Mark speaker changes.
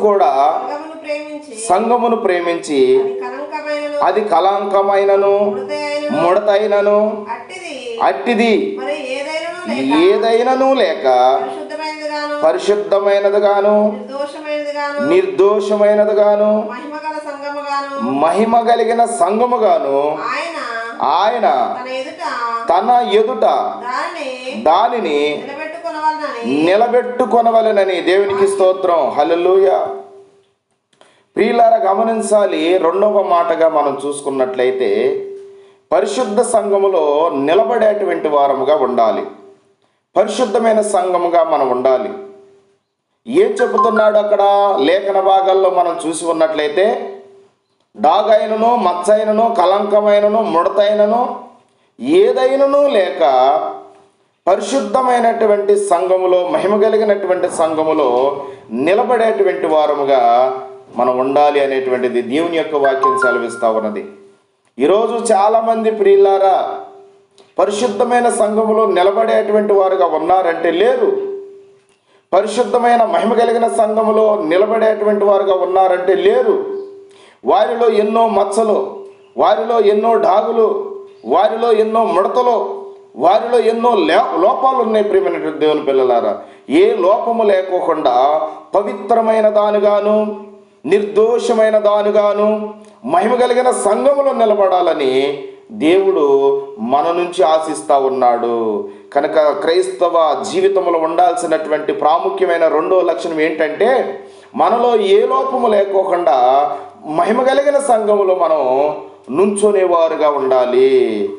Speaker 1: కూడా
Speaker 2: సంఘమును ప్రేమించి అది
Speaker 1: కళంకమైనను ముడతైనను
Speaker 2: అట్టిది. ఏదైనను లేక పరిశుద్ధమైనదిగాను నిర్దోషమైనదిగాను
Speaker 1: మహిమ కలిగిన సంఘముగాను
Speaker 2: ఆయన
Speaker 1: ఆయన
Speaker 2: తన ఎదుట దానిని
Speaker 1: నిలబెట్టుకొనవలెనని. దేవునికి స్తోత్రం. హలలుయ ప్రియులారా గమనించాలి రెండవ మాటగా మనం చూసుకున్నట్లయితే పరిశుద్ధ సంఘములో నిలబడేటువంటి వారముగా ఉండాలి. పరిశుద్ధమైన సంఘముగా మనం ఉండాలి. ఏం చెబుతున్నాడు అక్కడ? లేఖన భాగాల్లో మనం చూసి ఉన్నట్లయితే డాగైనను మచ్చైనను కలంకమైనను ముడతైనను ఏదైనను లేక పరిశుద్ధమైనటువంటి సంఘములో మహిమ కలిగినటువంటి సంఘములో నిలబడేటువంటి వారముగా మనం ఉండాలి అనేటువంటిది దేవుని యొక్క వాక్యం సెలవిస్తూ ఉన్నది. ఈరోజు చాలామంది ప్రియులారా పరిశుద్ధమైన సంఘములో నిలబడేటువంటి వారుగా ఉన్నారంటే లేరు పరిశుద్ధమైన మహిమ కలిగిన సంఘములో నిలబడేటువంటి వారుగా ఉన్నారంటే లేరు వారిలో ఎన్నో మచ్చలు వారిలో ఎన్నో డాగులు వారిలో ఎన్నో ముడతలు వారిలో ఎన్నో లోపాలు ఉన్నాయి ప్రియమైనటువంటి దేవుని పిల్లలారా. ఏ లోపము లేకోకుండా పవిత్రమైన దానిగాను నిర్దోషమైన దానిగాను మహిమ కలిగిన సంఘములో నిలబడాలని దేవుడు మన నుంచి ఆశిస్తూ ఉన్నాడు. కనుక క్రైస్తవ జీవితంలో ఉండాల్సినటువంటి ప్రాముఖ్యమైన రెండో లక్షణం ఏంటంటే మనలో ఏ లోపము లేకోకుండా మహిమ కలిగిన సంఘములో మనం నుంచునేవారుగా ఉండాలి.